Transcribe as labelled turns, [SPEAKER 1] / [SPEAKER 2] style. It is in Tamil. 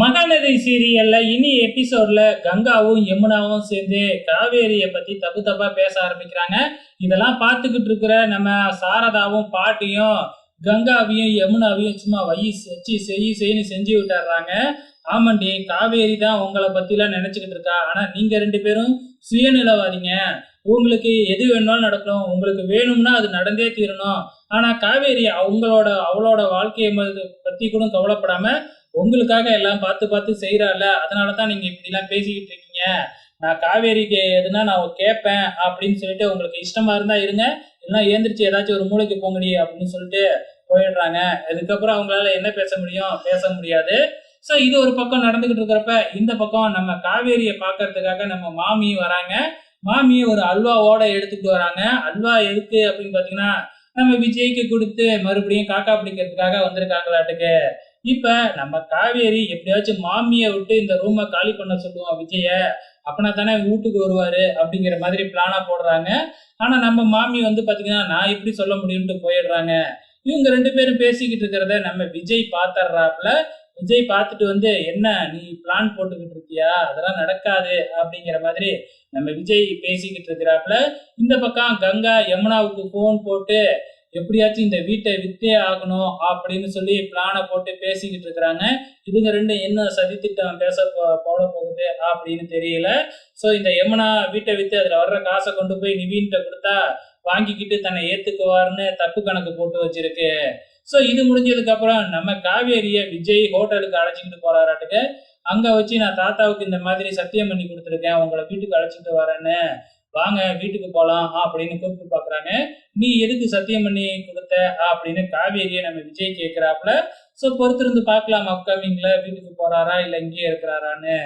[SPEAKER 1] மகாநதி சீரியல்ல இனி எபிசோட்ல கங்காவும் யமுனாவும் சேர்ந்து காவேரியை பத்தி தப்பு தப்பா பேச ஆரம்பிக்கிறாங்க. இதெல்லாம் பார்த்துக்கிட்டு இருக்கிற நம்ம சாரதாவும் பாட்டியும் கங்காவையும் யமுனாவையும் சும்மா வயி வச்சு செய் செய்யு செஞ்சு விட்டுறாங்க. ஆமாண்டி காவேரி தான் உங்களை பத்திலாம் நினைச்சுக்கிட்டு இருக்கா. ஆனா நீங்க ரெண்டு பேரும் சுயநிலவாதீங்க. உங்களுக்கு எது வேணும்னாலும் நடக்கணும். உங்களுக்கு வேணும்னா அது நடந்தே தீரணும். ஆனா காவேரி அவங்களோட அவளோட வாழ்க்கையை பத்தி கூட கவலைப்படாம உங்களுக்காக எல்லாம் பார்த்து பார்த்து செய்கிறாள் அதனால தான் நீங்கள் இப்படிலாம் பேசிக்கிட்டு இருக்கீங்க. நான் காவேரிக்கு எதுனா நான் கேட்பேன் அப்படின்னு சொல்லிட்டு உங்களுக்கு இஷ்டமா இருந்தா இருங்க. இல்லைன்னா ஏந்திரிச்சு ஏதாச்சும் ஒரு மூளைக்கு போங்கடி அப்படின்னு சொல்லிட்டு போயிடுறாங்க. அதுக்கப்புறம் அவங்களால என்ன பேச முடியும்? பேச முடியாது. ஸோ இது ஒரு பக்கம் நடந்துகிட்டு இருக்கிறப்ப இந்த பக்கம் நம்ம காவேரியை பார்க்கறதுக்காக நம்ம மாமி வராங்க. மாமி ஒரு அல்வாவோட எடுத்துட்டு வராங்க. அல்வா எதுக்கு அப்படின்னு பார்த்தீங்கன்னா நம்ம விஜய்க்கு கொடுத்து மறுபடியும் காக்கா பிடிக்கிறதுக்காக வந்திருக்காங்களாட்டுக்கு. இப்ப நம்ம காவேரி எப்படியாச்சும் மாமியை விட்டு இந்த ரூமை காலி பண்ண சொல்லுவோம் விஜய. அப்பனா தானே வீட்டுக்கு வருவாரு அப்படிங்கிற மாதிரி பிளானா போடுறாங்க. ஆனா நம்ம மாமி வந்து பாத்தீங்கன்னா நான் எப்படி சொல்ல முடியும்ட்டு போயிடுறாங்க. இவங்க ரெண்டு பேரும் பேசிக்கிட்டு இருக்கிறத நம்ம விஜய் பாத்துறாப்புல விஜய் பார்த்துட்டு வந்து என்ன நீ பிளான் போட்டுக்கிட்டு இருக்கியா? அதெல்லாம் நடக்காது. அப்படிங்கிற மாதிரி நம்ம விஜய் பேசிக்கிட்டு இருக்கிறாப்புல. இந்த பக்கம் கங்கா யமுனாவுக்கு ஃபோன் போட்டு எப்படியாச்சும் இந்த வீட்டை வித்தே ஆகணும் அப்படின்னு சொல்லி பிளானை போட்டு பேசிக்கிட்டு இருக்கிறாங்க. இதுங்க ரெண்டும் என்ன சதித்திட்டம் பேச போட போகுது அப்படின்னு தெரியல. ஸோ இந்த யமுனா வீட்டை வித்து அதுல வர்ற காசை கொண்டு போய் நிவீன்கிட்ட கொடுத்தா வாங்கிக்கிட்டு தன்னை ஏத்துக்குவாருன்னு தப்பு கணக்கு போட்டு வச்சிருக்கு. ஸோ இது முடிஞ்சதுக்கு அப்புறம் நம்ம காவேரிய விஜய் ஹோட்டலுக்கு அழைச்சிக்கிட்டு போறாராட்டுக்கு. அங்க வச்சு நான் தாத்தாவுக்கு இந்த மாதிரி சத்தியம் பண்ணி கொடுத்துருக்கேன். உங்களை வீட்டுக்கு அழைச்சிட்டு வரேன்னு. வாங்க வீட்டுக்கு போலாம் அப்படின்னு கூப்பிட்டு பாக்குறாங்க நீ எதுக்கு சத்தியம் பண்ணி கொடுத்த அப்படின்னு காவேரியை நம்ம விஜய் கேட்கிறாப்புல. ஸோ பொறுத்திருந்து பார்க்கலாம் அப்கமிங்ல வீட்டுக்கு போறாரா இல்ல இங்கேயே இருக்கிறாரான்னு.